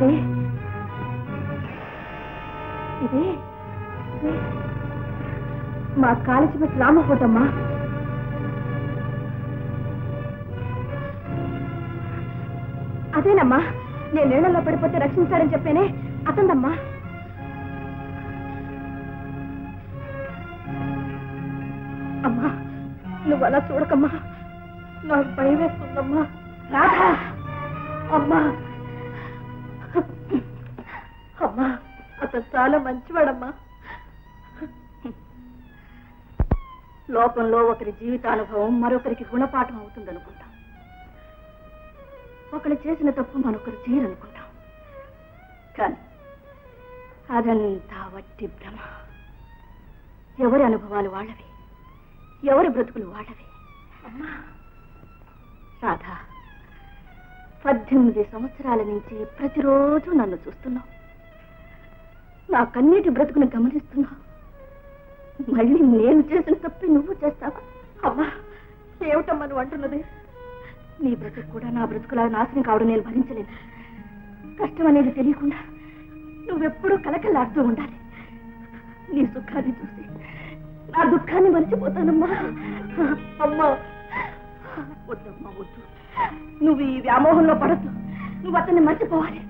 అదే? ఇది? మా కాలేజీ బస్ రామ ఫోటమ్మా అదేనమ్మా నేను నీళ్ళలో పడిపోతే రక్షించాడని చెప్పేనే అతందమ్మా అమ్మా నువ్వు అలా చూడకమ్మా. నాకు భయం వేస్తుందమ్మా. రాధా అమ్మా. అమ్మా అతను చాలా మంచివాడమ్మా. లోకంలో ఒకరి జీవితానుభవం మరొకరికి గుణపాఠం అవుతుందనుకుంటాం. ఒకరు చేసిన తప్పు మరొకరు చేయరనుకుంటాం. కానీ అదంతా వట్టి భ్రమ. ఎవరి అనుభవాలు వాళ్ళవి? ఎవరి బ్రతుకులు వాళ్ళవి? అమ్మా. రాధా పద్దెనిమిది సంవత్సరాల నుంచి ప్రతిరోజు నన్ను చూస్తున్నావు. నా కన్నీటి బ్రతుకుని గమనిస్తున్నావు మళ్ళీ నేను చేసిన తప్పి నువ్వు చేస్తావా? అమ్మా ఏమిటమ్మా నువ్వు అంటున్నది? నీ బ్రతుకు కూడా నా బ్రతుకులా నాశనం కావడం నేను భరించలేను. కష్టం అనేది తెలియకుండా నువ్వెప్పుడూ కలకలాడుతూ ఉండాలి. నీ సుఖాన్ని చూసి నా దుఃఖాన్ని మర్చిపోతానమ్మా. అమ్మా వద్దమ్మా వద్దు. నువ్వు ఈ వ్యామోహంలో పడద్దు. నువ్వు అతన్ని మర్చిపోవాలి.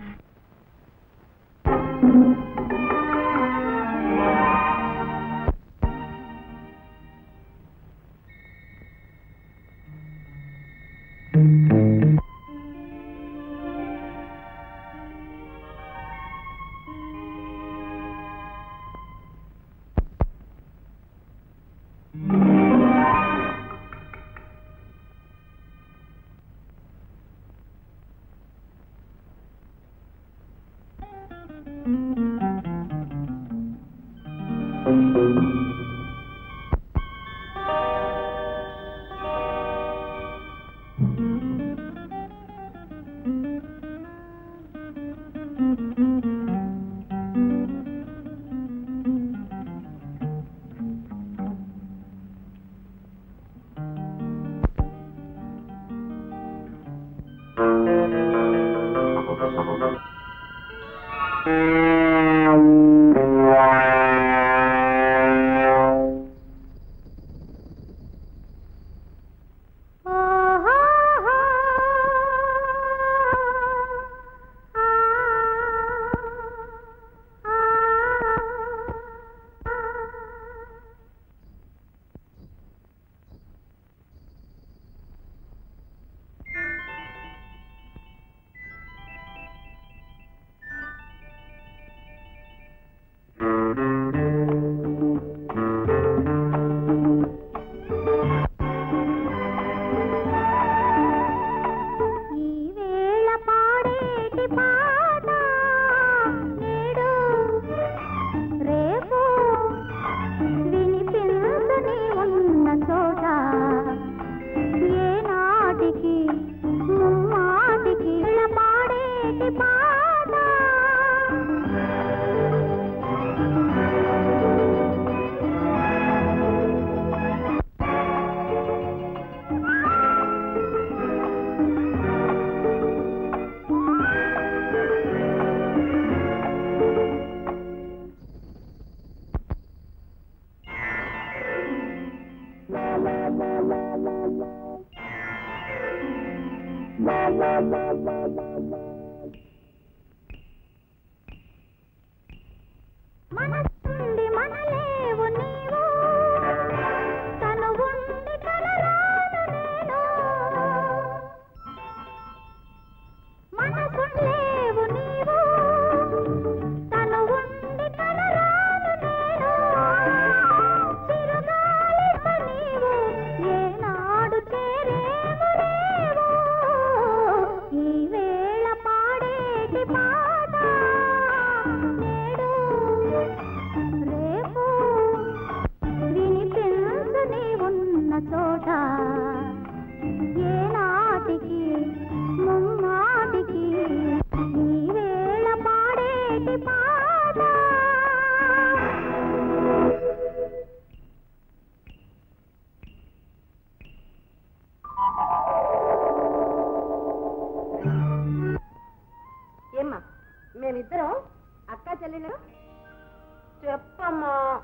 చెప్పమ్మా.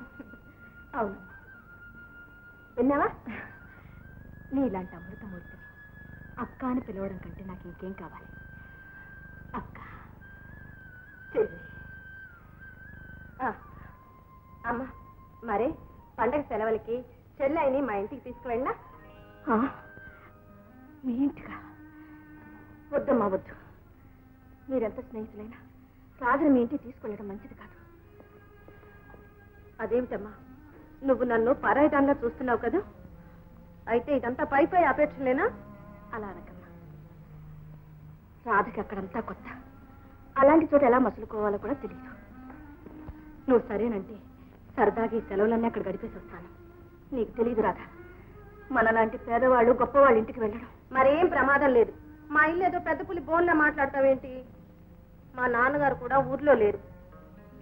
అవును. విన్నావా? నీలాంటి అమృతమూర్తిని అక్క అని పిలవడం కంటే నాకు ఇంకేం కావాలి? అక్క చెల్లి. ఆ, అమ్మా మరే పండగ సెలవులకి చెల్లెని మా ఇంటికి తీసుకువెళ్ళా మీ ఇంటిగా వద్దమ్మా వద్దు. మీరెంత స్నేహితులైనా? రాజుని మీ ఇంటికి తీసుకెళ్ళడం మంచిది కాదు. అదేమిటమ్మా? నువ్వు నన్ను పరాయిదాన్లా చూస్తున్నావు కదా? అయితే ఇదంతా పై పై అపేక్షలేనా? అలా అనకమ్మా. రాధకి అక్కడంతా కొత్త. అలాంటి చోట ఎలా మసులుకోవాలో కూడా తెలియదు నువ్వు సరేనంటే సరదాగా ఈ సెలవులన్నీ అక్కడ గడిపేసి వస్తాను. నీకు తెలియదు రాధ. మనలాంటి పేదవాళ్ళు గొప్పవాళ్ళ ఇంటికి వెళ్ళడం. మరేం ప్రమాదం లేదు. మా ఇల్లు ఏదో పెద్ద పులి బోన్లా మాట్లాడతావేంటి? మా నాన్నగారు కూడా ఊర్లో లేరు.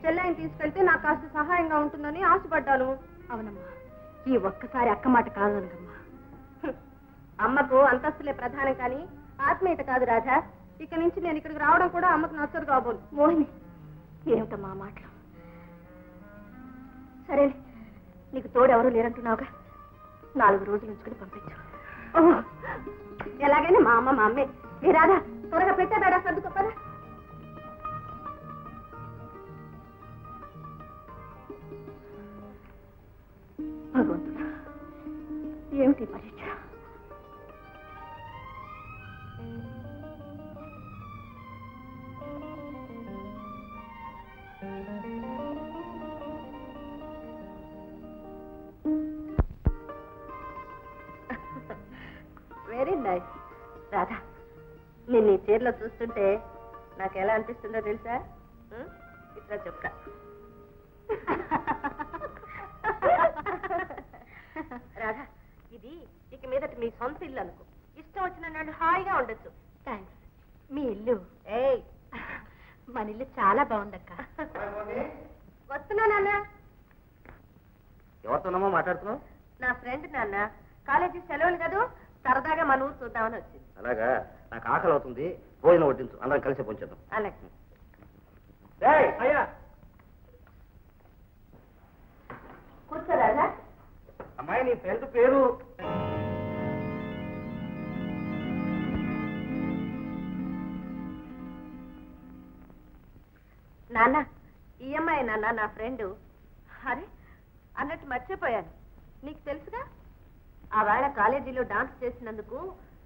చెల్లెని తీసుకెళ్తే నాకు కాస్త సహాయంగా ఉంటుందని ఆశపడ్డాను. అవునమ్మా ఈ ఒక్కసారి అక్క మాట కాదు అనకమ్మా హ్మ్. అమ్మకు అంతస్తులే ప్రధానం కానీ ఆత్మీయత కాదు రాజా ఇక నుంచి నేను ఇక్కడికి రావడం కూడా అమ్మకు నచ్చదు కాబోలు. మోహిని ఏమిటమ్మా మాటలు? సరే నీకు తోడు ఎవరు లేరంటున్నావుగా? నాలుగు రోజులు ఉంచుకుని పంపించు. ఎలాగైనా మా అమ్మ మా అమ్మే. ఏ రాధా త్వరగా పెట్టేదాడా సర్దుకో ఏమిటి పరీక్ష వెరీ నైస్ రాధా నేను ఈ చీరలో చూస్తుంటే నాకు ఎలా అనిపిస్తుందో తెలుసా? ఇట్లా చెప్తా రాధా ఇది ఇక మీదట మీ సొంత ఇల్లు అనుకో ఇష్టం వచ్చిన నాడు హాయిగా ఉండొచ్చు. థ్యాంక్స్ మీ ఇల్లు. ఏయ్. మన ఇల్లు చాలా బాగుందక్క. వస్తున్నా నాన్న. ఎవరితోనమ్మా మాట్లాడుతున్నావు? నా ఫ్రెండ్ నాన్న. కాలేజీ సెలవులు కదూ సరదాగా మన ఊరు చూద్దామని వచ్చింది. అలాగా? నాకు ఆకలి అవుతుంది భోజనం వడ్డించు. అందరం కలిసి పొంచేద్దాం అలాగే. అయ్యా. కూర్చో రాజా అమ్మాయి నీ ఫ్రెండ్ పేరు? నాన్న ఈ అమ్మాయి నాన్న నా ఫ్రెండ్. అరే అన్నట్టు మర్చిపోయాను. నీకు తెలుసుగా? ఆవేళ కాలేజీలో డాన్స్ చేసినందుకు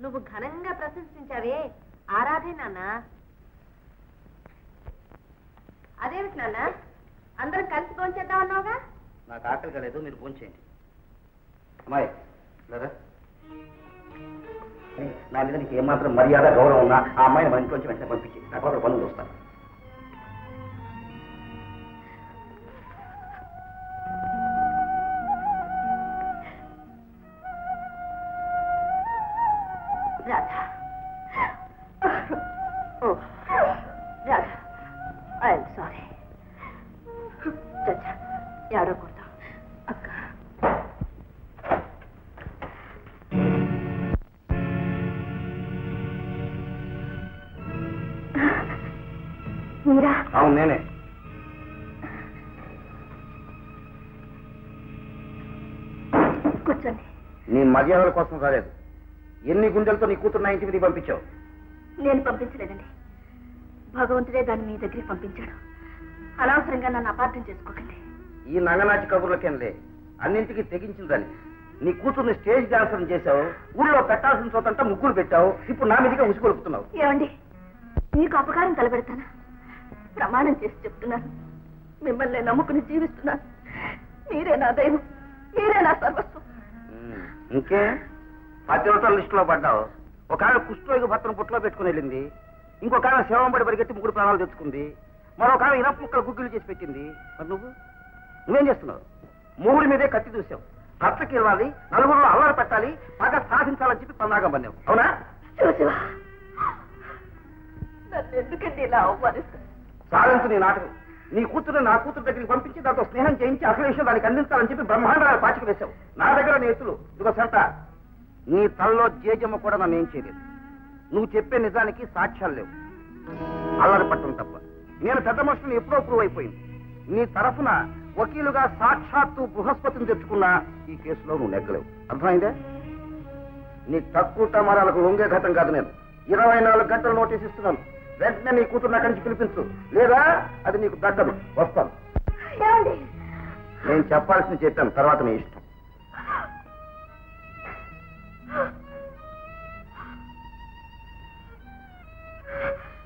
నువ్వు ఘనంగా ప్రశంసించావే. ఆరాధే నాన్న. అదేమిటి నాన్న? అందరం కలిసి భోంచేద్దాం అన్నావుగా? నాకు ఆకలి కాలేదు మీరు ఫోన్ అమ్మాయి లేదా నా మీద నీకు ఏమాత్రం మర్యాద గౌరవం ఉన్నా ఆ అమ్మాయిని మన ఇంట్లోంచి వెంటనే పంపించి నాకు ఒక పనులు చూస్తాను. రాధా ఓ రాధా ఐఎమ్ సారీ చచ్చా ఏడవకూడదు అక్క. మీరా? అవును నేనే. కూర్చోండి. నీ మర్యాదల కోసం రాలేదు. ఎన్ని గుండెలతో నీ కూతురు నా ఇంటి మీదకి పంపించావు? నేను పంపించలేదండి. భగవంతుడే దాన్ని మీ దగ్గరికి పంపించాడు. అనవసరంగా నన్ను అపార్థం చేసుకోకండి. ఈ నంగనాచి కబుర్లకేంలే? అన్నింటికి తెగించిన దాన్ని నీ కూతుర్ని స్టేజ్ డాన్సర్ చేశావు ఊళ్ళో పెట్టాల్సిన చోటంతా ముగ్గులు పెట్టావు ఇప్పుడు నా మీదగా ఉసుకొలుపుతున్నావు ఏమండి మీకు అపకారం తలపెడతానా? ప్రమాణం చేసి చెప్తున్నాను. మిమ్మల్ని నమ్ముకుని జీవిస్తున్నాను. మీరే నా దైవం మీరే నా సర్వస్వం. ఇంకే? పతివ్రతల లిస్టులో పడ్డావు. ఒక ఆమె కుష్ఠరోగి భర్తను పుట్లో పెట్టుకుని వెళ్ళింది. ఇంకొక ఆమె శవంబడి పరిగెత్తి ముగ్గురు ప్రాణాలు తెచ్చుకుంది. మరొక ఆమె ఇనప ముక్కలు గుగ్గిలు చేసి పెట్టింది. మరి నువ్వు? నువ్వేం చేస్తున్నావు? మూడి మీదే కత్తి చూసావు భర్తకి ఇవ్వాలి నలుగురిలో అల్లరి పెట్టాలి బాగా సాధించాలని చెప్పి పన్నాగం పన్నావు. అవునా? చూసివా? ఎందుకండి ఇలా అవమానిస్తారు సాధించు నీ నాటకం. నీ కూతురు నా కూతురు దగ్గరికి పంపించి దాంతో స్నేహం చేయించి అసలు విషయం దానికి అందించాలని చెప్పి బ్రహ్మాండాలు పాచిక వేశావు. నా దగ్గర నీ ఎత్తులు. ఇదిగో సెంట నీ తల్లో జేజమ్మ కూడా నన్ను ఏం చేయలేదు. నువ్వు చెప్పే నిజానికి సాక్ష్యాలు లేవు. అల్లరి పట్టం తప్ప. నేను పెద్ద మనుషుని ఎప్పుడో ప్రూవ్ అయిపోయింది. నీ తరఫున వకీలుగా సాక్షాత్తు బృహస్పతిని తెచ్చుకున్నా ఈ కేసులో నువ్వు నెగ్గలేవు. అర్థమైందే? నీ తక్కువ తమారాలకు లొంగే ఘటం కాదు నేను. ఇరవై నాలుగు గంటలు నోటీస్ ఇస్తున్నాను. వెంటనే నీ కూతురు నా నుంచి పిలిపించు. లేదా అది నీకు దక్కదు వస్తాను. నేను చెప్పాల్సింది చెప్పాను. తర్వాత నీ ఇష్టం.